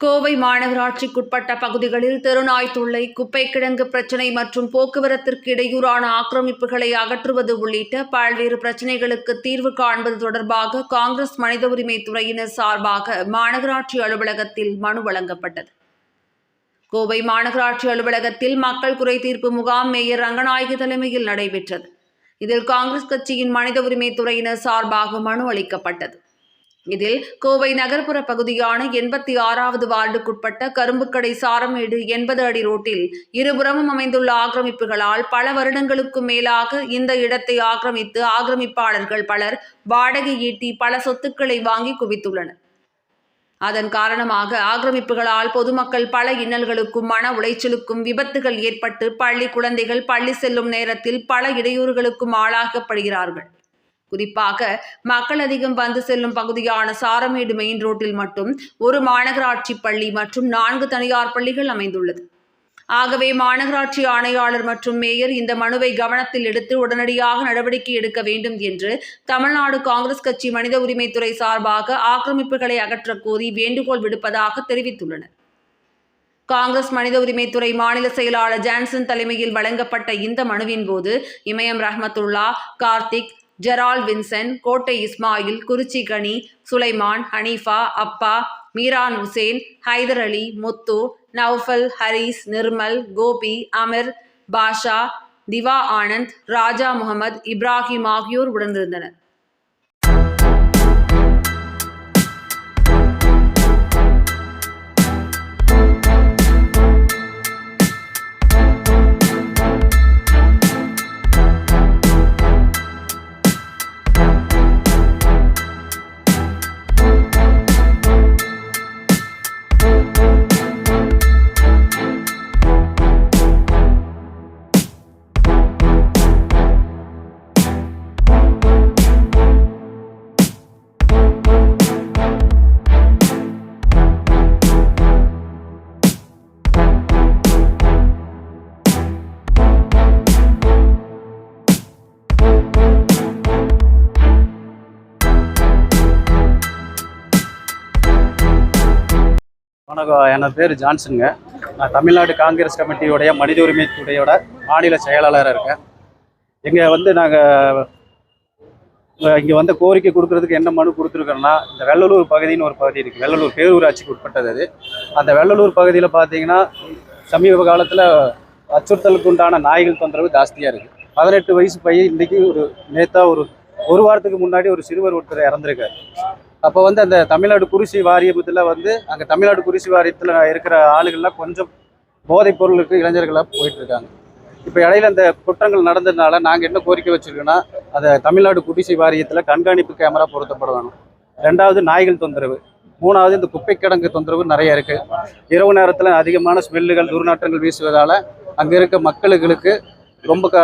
கோவை மாநகராட்சிக்குட்பட்ட பகுதிகளில் தெருநாய் தொல்லை குப்பை கிடங்கு பிரச்சினை மற்றும் போக்குவரத்திற்கு இடையூறான ஆக்கிரமிப்புகளை அகற்றுவது உள்ளிட்ட பல்வேறு பிரச்சினைகளுக்கு தீர்வு காண்பது தொடர்பாக காங்கிரஸ் மனித உரிமை துறையினர் சார்பாக மாநகராட்சி அலுவலகத்தில் மனு வழங்கப்பட்டது. கோவை மாநகராட்சி அலுவலகத்தில் மக்கள் குறை தீர்ப்பு முகாம் மேயர் ரங்கநாயகி தலைமையில் நடைபெற்றது. இதில் காங்கிரஸ் கட்சியின் மனித உரிமை துறையினர் சார்பாக மனு அளிக்கப்பட்டது. இதில் கோவை நகர்ப்புற பகுதியான எண்பத்தி ஆறாவது வார்டுக்குட்பட்ட கரும்புக்கடை சாரமேடு எண்பது அடி ரோட்டில் இருபுறமும் அமைந்துள்ள ஆக்கிரமிப்புகளால் பல வருடங்களுக்கும் மேலாக இந்த இடத்தை ஆக்கிரமித்து ஆக்கிரமிப்பாளர்கள் பலர் வாடகை ஈட்டி பல சொத்துக்களை வாங்கி குவித்துள்ளனர். அதன் காரணமாக ஆக்கிரமிப்புகளால் பொதுமக்கள் பல இன்னல்களுக்கும் மன உளைச்சலுக்கும் விபத்துகள் ஏற்பட்டு பள்ளி குழந்தைகள் பள்ளி செல்லும் நேரத்தில் பல இடையூறுகளுக்கும் ஆளாக்கப்படுகிறார்கள். குறிப்பாக மக்கள் அதிகம் வந்து செல்லும் பகுதியான சாரமேடு மெயின் ரோட்டில் மட்டும் ஒரு மாநகராட்சி பள்ளி மற்றும் நான்கு தனியார் பள்ளிகள் அமைந்துள்ளது. ஆகவே மாநகராட்சி ஆணையாளர் மற்றும் மேயர் இந்த மனுவை கவனத்தில் எடுத்து உடனடியாக நடவடிக்கை எடுக்க வேண்டும் என்று தமிழ்நாடு காங்கிரஸ் கட்சி மனித உரிமைத்துறை சார்பாக ஆக்கிரமிப்புகளை அகற்றக் கோரி வேண்டுகோள் விடுப்பதாக தெரிவித்துள்ளனர். காங்கிரஸ் மனித உரிமைத்துறை மாநில செயலாளர் ஜான்சன் தலைமையில் வழங்கப்பட்ட இந்த மனுவின் போது இமயம் ரஹமத்துல்லா கார்த்திக் ஜெரால் வின்சன் கோட்டை இஸ்மாயில் குறிச்சி கனி சுலைமான் ஹனீஃபா அப்பா மீரான் ஹுசேன் ஹைதர் அலி முத்து நௌஃபல் ஹரீஸ் நிர்மல் கோபி அமிர் பாஷா திவா ஆனந்த் ராஜா முகமது இப்ராஹிம் ஆகியோர் உடனிருந்தனர். வணக்கம். என் பேர் ஜான்சனுங்க. நான் தமிழ்நாடு காங்கிரஸ் கமிட்டியுடைய மனித உரிமை துறையோட மாநில செயலாளராக இருக்கேன். இங்கே வந்து நாங்கள் இங்கே வந்து கோரிக்கை கொடுக்கறதுக்கு என்ன மனு கொடுத்துருக்கோன்னா இந்த வெள்ளலூர் பகுதின்னு ஒரு பகுதி இருக்குது வெள்ளலூர் பேரூராட்சிக்கு உட்பட்டது அது. அந்த வெள்ளலூர் பகுதியில் பார்த்தீங்கன்னா சமீப காலத்தில் அச்சுறுத்தலுக்கு உண்டான நாய்கள் தொந்தரவு ஜாஸ்தியாக இருக்குது பதினெட்டு வயசு பையன் இன்றைக்கி ஒரு நேத்தா ஒரு ஒரு வாரத்துக்கு முன்னாடி ஒரு சிறுவர் ஒருத்தர் இறந்துருக்காரு. அப்போ வந்து அந்த தமிழ்நாடு குறிசி வாரியத்தில் வந்து அங்கே தமிழ்நாடு குறிசி வாரியத்தில் இருக்கிற ஆளுகள்லாம் கொஞ்சம் போதைப் பொருளுக்கு இளைஞர்களாக போயிட்டுருக்காங்க. இப்போ இடையில அந்த குற்றங்கள் நடந்ததுனால நாங்கள் என்ன கோரிக்கை வச்சுருக்கோன்னா அதை தமிழ்நாடு குடிசை வாரியத்தில் கண்காணிப்பு கேமரா பொருத்தப்பட வேணும் ரெண்டாவது நாய்கள் தொந்தரவு. மூணாவது இந்த குப்பை கிடங்கு தொந்தரவு நிறைய இருக்குது இரவு நேரத்தில் அதிகமான ஸ்மெல்லுகள் துர்நாற்றங்கள் வீசுவதால் அங்கே இருக்க மக்களுக்கு ரொம்ப க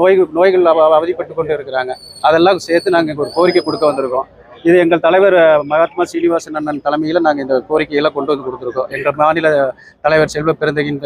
நோய் நோய்கள் அவதிப்பட்டு கொண்டு இருக்கிறாங்க அதெல்லாம் சேர்த்து நாங்கள் ஒரு கோரிக்கை கொடுக்க வந்திருக்கோம். இது எங்கள் தலைவர் மகாத்மா சீனிவாசன் அண்ணன் தலைமையில் நாங்கள் இந்த கோரிக்கையெல்லாம் கொண்டு வந்து கொடுத்துருக்கோம். எங்கள் மாநில தலைவர் செல்வ பெருந்தகின்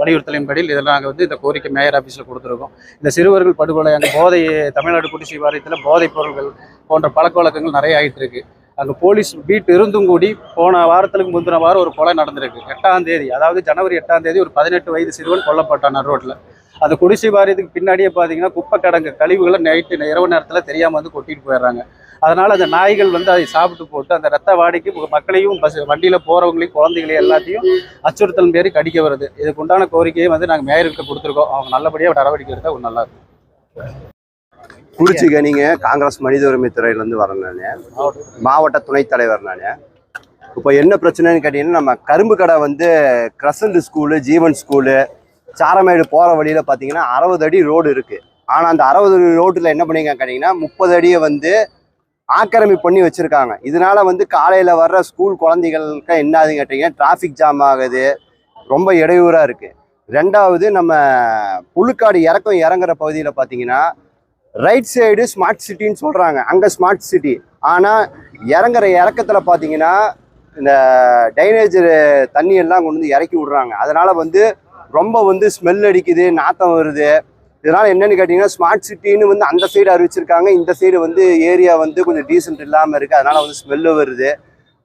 வலியுறுத்தலின்படி இதெல்லாம் நாங்கள் வந்து இந்த கோரிக்கை மேயர் ஆஃபீஸில் கொடுத்துருக்கோம். இந்த சிறுவர்கள் படுகொலை அங்கே போதை தமிழ்நாடு குடிசை வாரியத்தில் போதைப் பொருள்கள் போன்ற பழக்க வழக்கங்கள் நிறைய ஆயிட்டு இருக்கு. அங்கே போலீஸ் வீட்டு இருந்தும் கூடி போன வாரத்துக்கு முந்தின வாரம் ஒரு கொலை நடந்திருக்கு. எட்டாம் தேதி அதாவது ஜனவரி எட்டாம் தேதி ஒரு பதினெட்டு வயது சிறுவன் கொல்லப்பட்டான் ரோட்டில் அந்த குடிசை வாரியத்துக்கு பின்னாடியே பார்த்தீங்கன்னா குப்பை கிடங்கு கழிவுகளை நைட்டு இரவு நேரத்தில் தெரியாமல் வந்து கொட்டிட்டு போயிடுறாங்க. அதனால் அந்த நாய்கள் வந்து அதை சாப்பிட்டு போட்டு அந்த ரத்த வாடிக்கு மக்களையும் பஸ் வண்டியில் போகிறவங்களையும் குழந்தைகளையும் எல்லாத்தையும் அச்சுறுத்தல் மாரி கடிக்க வருது. இதுக்கு உண்டான கோரிக்கையை வந்து நாங்கள் மேயருக்கு கொடுத்துருக்கோம். அவங்க நல்லபடியாக நடவடிக்கை எடுத்தால் கொஞ்சம் நல்லா இருக்கும். நீங்கள் காங்கிரஸ் மனித உரிமை துறையிலேருந்து வரேன் நான். மாவட்ட துணைத் தலைவர் நான். இப்போ என்ன பிரச்சனைன்னு கேட்டிங்கன்னா நம்ம கரும்பு கடை வந்து crescent school Jeevan school Saramedu போகிற வழியில் பார்த்தீங்கன்னா அறுபது அடி ரோடு இருக்குது ஆனால் அந்த அறுபது அடி ரோட்டில் என்ன பண்ணிங்க கேட்டிங்கன்னா முப்பது அடியை வந்து ஆக்கிரமிப்பு பண்ணி வச்சுருக்காங்க. இதனால் வந்து காலையில் வர்ற ஸ்கூல் குழந்தைகளுக்கு என்னாதுன்னு கேட்டிங்கன்னா டிராஃபிக் ஜாம் ஆகுது. ரொம்ப இடையூறாக இருக்குது ரெண்டாவது நம்ம புழுக்காடு இறக்கம் இறங்குற பகுதியில் பார்த்தீங்கன்னா ரைட் சைடு ஸ்மார்ட் சிட்டின்னு சொல்கிறாங்க அங்கே ஸ்மார்ட் சிட்டி ஆனால் இறங்குற இறக்கத்தில் பார்த்தீங்கன்னா இந்த டைனேஜ் தண்ணி எல்லாம் கொண்டு வந்து இறக்கி விடுறாங்க. அதனால் வந்து ரொம்ப வந்து ஸ்மெல் அடிக்குது நாத்தம் வருது. இதனால் என்னென்னு கேட்டிங்கன்னா ஸ்மார்ட் சிட்டின்னு வந்து அந்த சைடு அறிவிச்சிருக்காங்க. இந்த சைடு வந்து ஏரியா வந்து கொஞ்சம் டீசென்ட் இல்லாமல் இருக்குது அதனால் வந்து ஸ்மெல்லு வருது.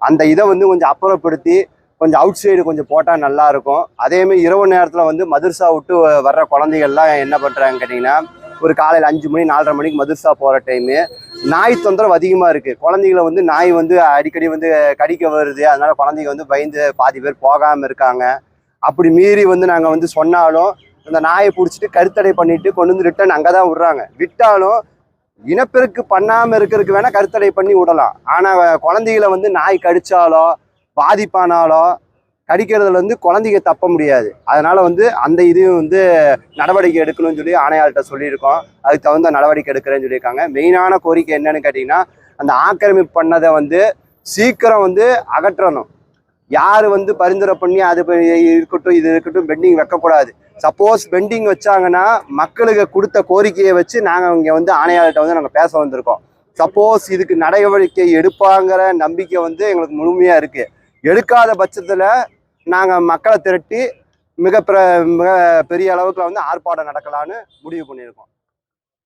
அந்த இதை வந்து கொஞ்சம் அப்புறப்படுத்தி கொஞ்சம் அவுட் சைடு கொஞ்சம் போட்டால் நல்லாயிருக்கும் அதேமாரி அதேமாதிரி இரவு நேரத்தில் வந்து மதுர்சா விட்டு வர்ற குழந்தைகள்லாம் என்ன பண்ணுறாங்கன்னு கேட்டிங்கன்னா ஒரு காலையில் அஞ்சு மணி நாலரை மணிக்கு மதுர்சா போகிற டைமு நாய் தொந்தரவு அதிகமாக இருக்குது குழந்தைகளை வந்து நாய் வந்து அடிக்கடி வந்து கடிக்க வருது. அதனால் குழந்தைங்க வந்து பயந்து பாதி பேர் போகாமல் இருக்காங்க. அப்படி மீறி வந்து நாங்கள் வந்து சொன்னாலும் அந்த நாயை பிடிச்சிட்டு கருத்தடை பண்ணிட்டு கொண்டு வந்து ரிட்டன் அங்கே தான் விடுறாங்க. விட்டாலும் இனப்பெருக்கு பண்ணாமல் இருக்கிறதுக்கு வேணால் கருத்தடை பண்ணி விடலாம். ஆனால் குழந்தைகளை வந்து நாய் கடித்தாலோ பாதிப்பானாலோ கடிக்கிறதுல வந்து குழந்தைங்க தப்ப முடியாது. அதனால் வந்து அந்த இதையும் வந்து நடவடிக்கை எடுக்கணும்னு சொல்லி ஆணையாளர்கிட்ட சொல்லியிருக்கோம். அதுக்கு தகுந்த நடவடிக்கை எடுக்கிறேன்னு சொல்லியிருக்காங்க. மெயினான கோரிக்கை என்னன்னு கேட்டிங்கன்னா அந்த ஆக்கிரமிப்பு பண்ணதை வந்து சீக்கிரம் வந்து அகற்றணும். யார் வந்து பரிந்துரை பண்ணி அது இருக்கட்டும் இது இருக்கட்டும் பெண்டிங் வைக்கக்கூடாது. சப்போஸ் பெண்டிங் வச்சாங்கன்னா மக்களுக்கு கொடுத்த கோரிக்கையை வச்சு நாங்கள் இங்கே வந்து ஆணையாளர்கிட்ட வந்து நாங்கள் பேச வந்திருக்கோம். சப்போஸ் இதுக்கு நடவடிக்கை எடுப்பாங்கிற நம்பிக்கை வந்து எங்களுக்கு முழுமையாக இருக்குது எடுக்காத பட்சத்தில் நாங்கள் மக்களை திரட்டி மிக பிர மிக பெரிய அளவுக்கு வந்து ஆர்ப்பாட்டம் நடக்கலான்னு முடிவு பண்ணியிருக்கோம்.